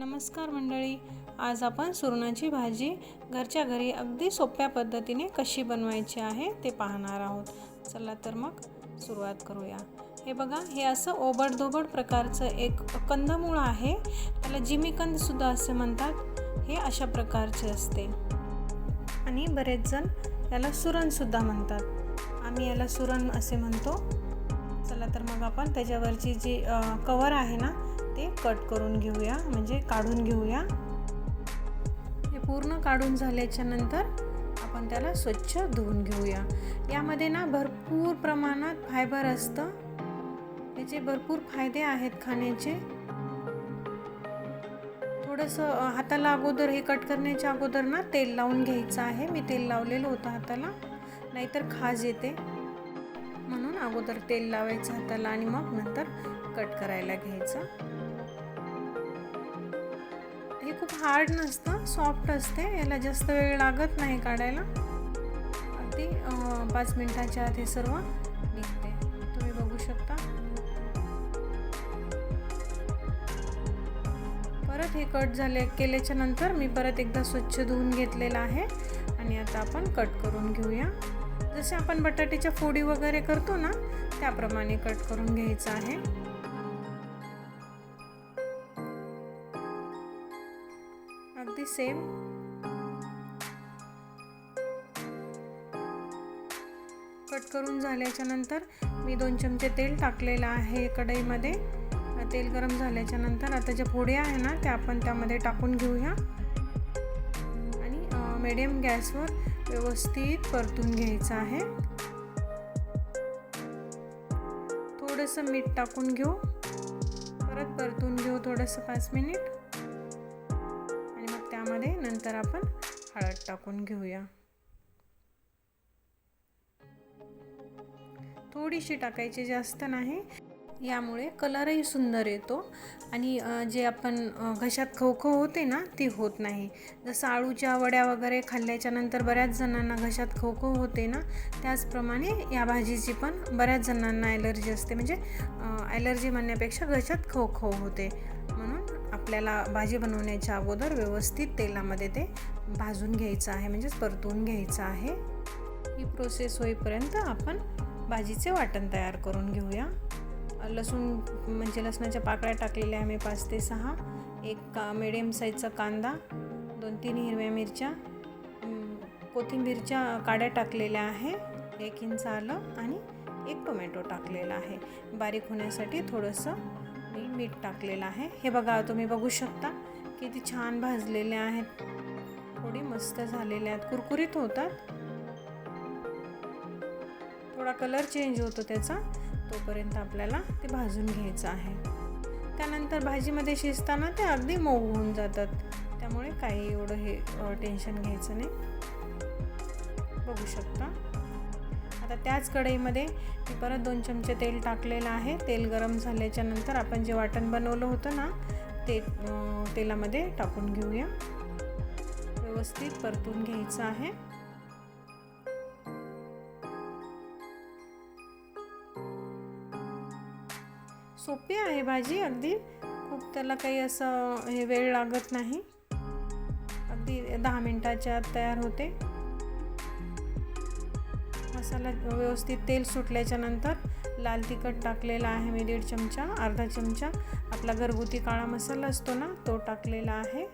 नमस्कार मंडळी. आज आपण सुरणाची भाजी घरच्या घरी अगदी सोप्या पद्धतीने कशी बनवायची आहे ते पाहणार आहोत. चला तर मग सुरुवात करूया. हे बघा हे असं ओबडधोबड प्रकारचं एक कंदमूळ आहे. त्याला जिमीकंदसुद्धा असे म्हणतात. हे अशा प्रकारचे असते. आणि बरेच जण याला सुरणसुद्धा म्हणतात. आम्ही याला सुरण असे म्हणतो. चला तर मग आपण त्याच्यावरची जी कवर आहे ना ते कट करून घेऊया म्हणजे काढून घेऊया. हे पूर्ण काढून झाल्याच्यानंतर आपण त्याला स्वच्छ धुवून घेऊया. यामध्ये ना भरपूर प्रमाणात फायबर असतं. याचे भरपूर फायदे आहेत खाण्याचे. थोडंसं हाताला अगोदर हे कट करण्याच्या अगोदर ना तेल लावून घ्यायचं आहे. मी तेल लावलेलं होतं हाताला. नाहीतर खाज येते. अगोदर तेल लावायचं हाताला आणि मग नंतर कट करायला घ्यायचं. हे खूप हार्ड नसतं सॉफ्ट असते याला जास्त वेळ लागत नाही काढायला. अगदी पाच मिनिटाच्या आत हे सर्व निघते. तुम्ही बघू शकता. परत हे कट झाले केल्याच्यानंतर मी परत एकदा स्वच्छ धुवून घेतलेलं आहे. आणि आता आपण कट करून घेऊया. जसे आपण बटाट्याच्या फोडी वगैरे करतो ना त्याप्रमाणे कट करून घ्यायचं आहे. अगदी सेम कट करून झाल्याच्यानंतर मी दोन चमचे तेल टाकलेलं आहे कढईमध्ये. तेल गरम झाल्याच्यानंतर आता ज्या फोड्या आहे ना त्या आपण त्यामध्ये टाकून घेऊया. आणि मिडियम गॅसवर व्यवस्थित परतून घ्यायचं आहे. थोडंसं मीठ टाकून घेऊ. परत परतून घेऊ थोडंसं पाच मिनिट. आणि मग त्यामध्ये नंतर आपण हळद टाकून घेऊया. थोडीशी टाकायची जास्त नाही. यामुळे कलरही सुंदर येतो आणि जे आपण घशात खवखव होते ना ती होत नाही. जसं आळूच्या वड्या वगैरे खाल्ल्याच्या नंतर बऱ्याच जणांना घशात खवखव होते ना त्याचप्रमाणे या भाजीची पण बऱ्याच जणांना ॲलर्जी असते. म्हणजे ॲलर्जी म्हणण्यापेक्षा घशात खवखव होते. म्हणून आपल्याला भाजी बनवण्याच्या अगोदर व्यवस्थित तेलामध्ये ते भाजून घ्यायचं आहे. म्हणजेच परतून घ्यायचं आहे. ही प्रोसेस होईपर्यंत आपण भाजीचे वाटण तयार करून घेऊया. लसूण म्हणजे लसणाच्या पाकळ्या टाकलेल्या आहे मी पाच ते सहा. एक का मिडियम साईजचा कांदा दोन तीन हिरव्या मिरच्या कोथिंबीरच्या काड्या टाकलेल्या आहे एक इंच आलं आणि एक टोमॅटो टाकलेला आहे. बारीक होण्यासाठी थोडंसं मी मीठ टाकलेलं आहे. हे बघा तुम्ही बघू शकता किती छान भाजलेले आहेत. थोडी मस्त झालेले आहेत. कुरकुरीत होतात. थोडा कलर चेंज होतो त्याचा. तोपर्यंत आपल्याला ते भाजून घ्यायचं आहे. त्यानंतर भाजीमध्ये शिजताना ते अगदी मऊ होऊन जातात. त्यामुळे काही एवढं हे टेन्शन घ्यायचं नाही. बघू शकता. आता त्याच कढईमध्ये मी परत दोन चमचे तेल टाकलेलं आहे. तेल गरम झाल्याच्यानंतर आपण जे वाटण बनवलं होतं ना ते तेलामध्ये टाकून घेऊया. व्यवस्थित परतून घ्यायचं आहे. सोपी आहे भाजी अगदी. खूप त्याला काही असं हे वेळ लागत नाही. अगदी दहा मिनटाच्या आत तयार होते. मसाला व्यवस्थित तेल सुटल्याच्या नंतर लाल तिखट टाकलेला आहे मी दीड चमचा अर्धा चमचा. आपला घरगुती काळा मसाला असतो ना तो टाकलेला आहे.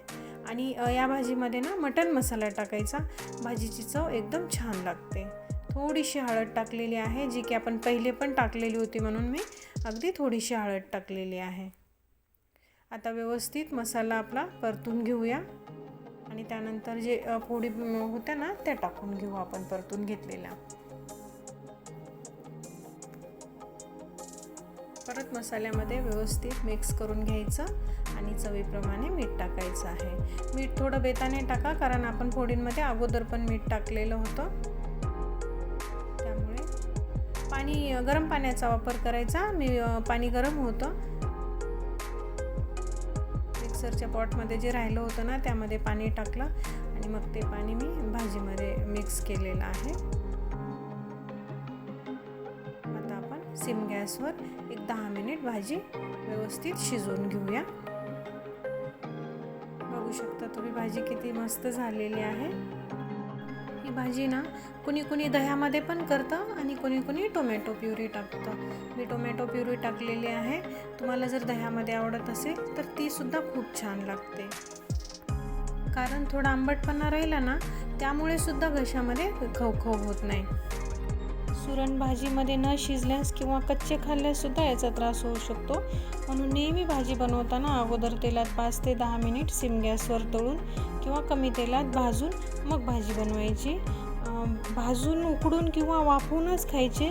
आणि या भाजीमध्ये ना मटन मसाला टाकायचा. भाजीची चव एकदम छान लागते. थोडीशी हळद टाकलेली आहे जी की आपण पहिले पण टाकलेली होती म्हणून मी अगदी थोडीशी हळद टाकलेली आहे. आता व्यवस्थित मसाला आपला परतून घेऊया. आणि त्यानंतर जे फोडी होत्या ना त्या टाकून घेऊ आपण परतून घेतलेल्या. परत मसाल्यामध्ये व्यवस्थित मिक्स करून घ्यायचं आणि चवीप्रमाणे मीठ टाकायचं आहे. मीठ थोडं बेताने टाका कारण आपण फोडींमध्ये अगोदर पण मीठ टाकलेलं होतं. आणि गरम पाण्याचा वापर करायचा. मी पाणी गरम होतं. मिक्सरच्या पॉटमध्ये जे राहिलं होतं ना त्यामध्ये पाणी टाकलं आणि मग ते पाणी मी भाजीमध्ये मिक्स केलेलं आहे. सिम गॅसवर एक दहा मिनिट भाजी व्यवस्थित शिजवून घेऊया. बघू शकता तुम्ही भाजी किती मस्त झालेली आहे. ही भाजी ना कुणी कुणी दह्यामध्ये पण करतं आणि कुणी कुणी टोमॅटो प्युरी टाकतं. मी टोमॅटो प्युरी टाकलेली आहे. तुम्हाला जर दह्यामध्ये आवडत असेल तर तीसुद्धा खूप छान लागते. कारण थोडा आंबटपणा राहिला ना त्यामुळे सुद्धा घशामध्ये खवखव होत नाही. सुरण भाजीमध्ये न शिजल्यास किंवा कच्चे खाल्ल्याससुद्धा याचा त्रास होऊ शकतो. म्हणून नेहमी भाजी बनवताना अगोदर तेलात पाच ते दहा मिनिट सिम गॅसवर तळून किंवा कमी तेलात भाजून मग भाजी बनवायची. भाजून उकडून किंवा वाफवूनच खायचे.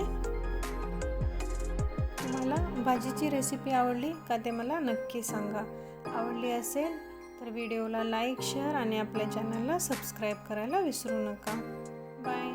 तुम्हाला भाजीची रेसिपी आवडली का ते मला नक्की सांगा. आवडली असेल तर व्हिडिओला लाईक शेअर आणि आपल्या चॅनलला सबस्क्राईब करायला विसरू नका. बाय